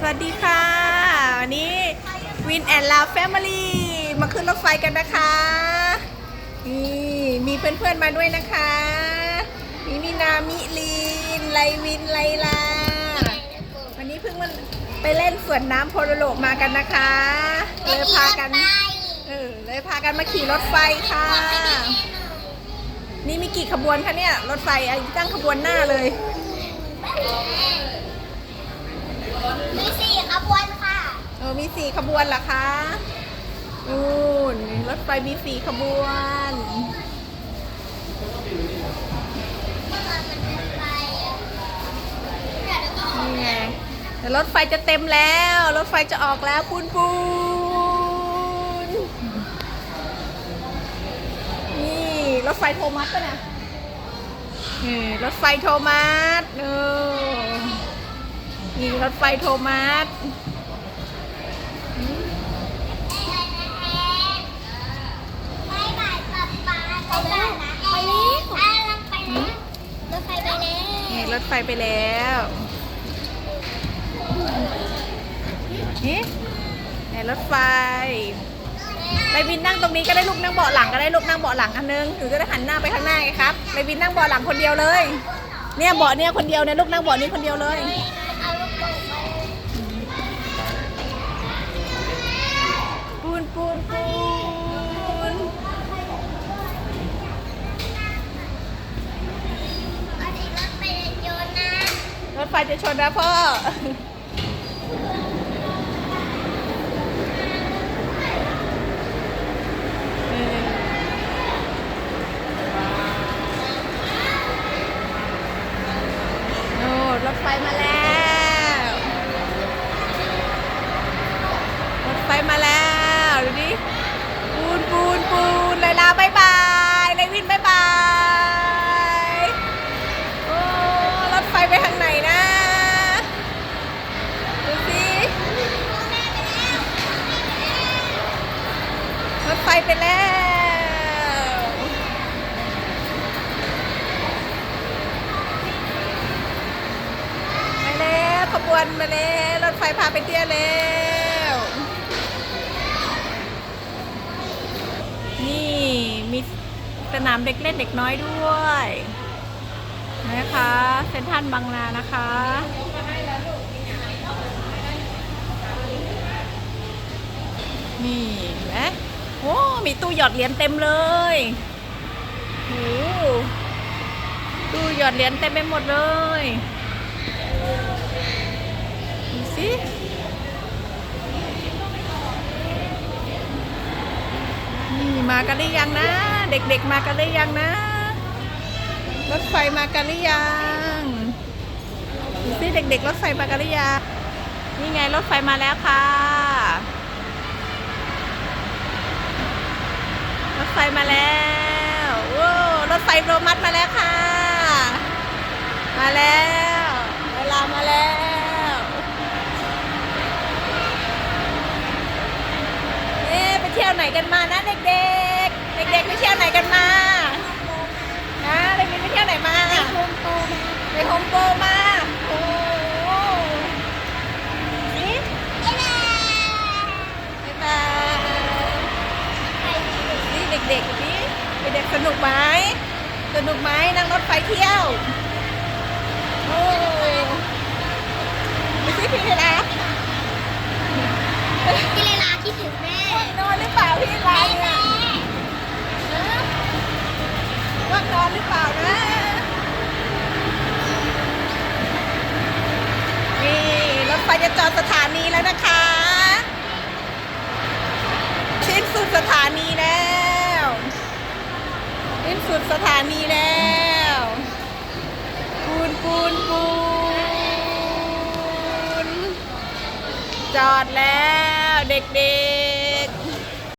สวัสดีค่ะ วันนี้วินแอนลาแฟมิลี่มาขึ้นรถไฟกันนะคะนี่มีเพื่อนๆมาด้วยนะคะ มีมินามิลีนไลวินไลลาวันนี้เพิ่งมาไปเล่นสวนน้ำโพโลโลมากันนะคะเลยพากันเออเลยพากันมาขี่รถไฟค่ะ นี่มีกี่ขบวนคะเนี่ยรถไฟอะตั้งขบวนหน้าเลย มีสี่ขบวนค่ะเออมีสี่ขบวนเหรอคะนู่นรถไฟมีสี่ขบวนนี่ไงแต่รถไฟจะเต็มแล้ว รถไฟจะออกแล้วปูนปูนนี่รถไฟโทมัสปะนี่ยนี่รถไฟโทมัสเออ นี่รถไฟโทมัสไปบ่ายป๊าป๊าไปแล้วนะไปแล้วอะลังไปแล้วรถไฟไปแล้วนี่รถไฟไปแล้วนี่ไหนรถไฟ ไปบินนั่งตรงนี้ก็ได้ลูกนั่งเบาะหลังก็ได้ลูกนั่งเบาะหลังอันนึงหรือจะได้หันหน้าไปข้างหน้าไงครับ ไปบินนั่งเบาะหลังคนเดียวเลย เนี่ยเบาะเนี่ยคนเดียวเนี่ยลูกนั่งเบาะนี้คนเดียวเลย เอาลูกโป่งไป ปูนปูนปูน เอาดีรถไปโยนนะ รถไฟ จะชนนะพ่อเออโน่นรถไฟมาแล้ว รถไฟมาแล้วดูดิปูนปูนปูนไลลาบายบายไลวินบายบายโอ้รถไฟไปทางไหนนะดูสิรถ ไปแล้ว ไปแล้วขบวนมาแล้วรถไฟพาไปเที่ยวแล้ว นี่มีสนามเด็กเล่นเด็กน้อยด้วยนะคะเซนทรันบางนานะคะนี่เห็นไหม อ้มีตู้หยอดเหรียญเต็มเลยโอ้ตู้หยอดเหรียญเต็มไปหมดเลยดูสินี่มากันหรือยังนะ เด็กๆมากันหรือยังนะ รถไฟมากันหรือยังดูสิเด็กๆรถไฟมากันหรือยังนี่ไงรถไฟมาแล้วค่ะ รถไฟมาแล้วโอ้รถไฟ โรมัสมาแล้วค่ะ มาแล้ว เวลามาแล้วเอ๊ไปเที่ยวไหนกันมานะเด็กๆ เด็กๆไปเที่ยวไหนกันมานะเด็กๆไปเที่ยวไหนมาโฮมโปรมาไปโฮมโปรมาโอ้นี่เอ๊ะบ๊ายบายนี่เด็กๆนี่เด็กสนุกไหม สนุกไหมนั่งรถไฟเที่ยว โอ้ไปสิพี่เลาพี่เลลาคิดถึงแม่นอนหรือเปล่าพี่เลาเนี่ยว่างนอนหรือเปล่านะนี่รถไฟจะจอดสถานีแล้วนะคะสิ้นสุดสถานีแล้ว สุดสถานีแล้วปูนปูนปูนจอดแล้วเด็ก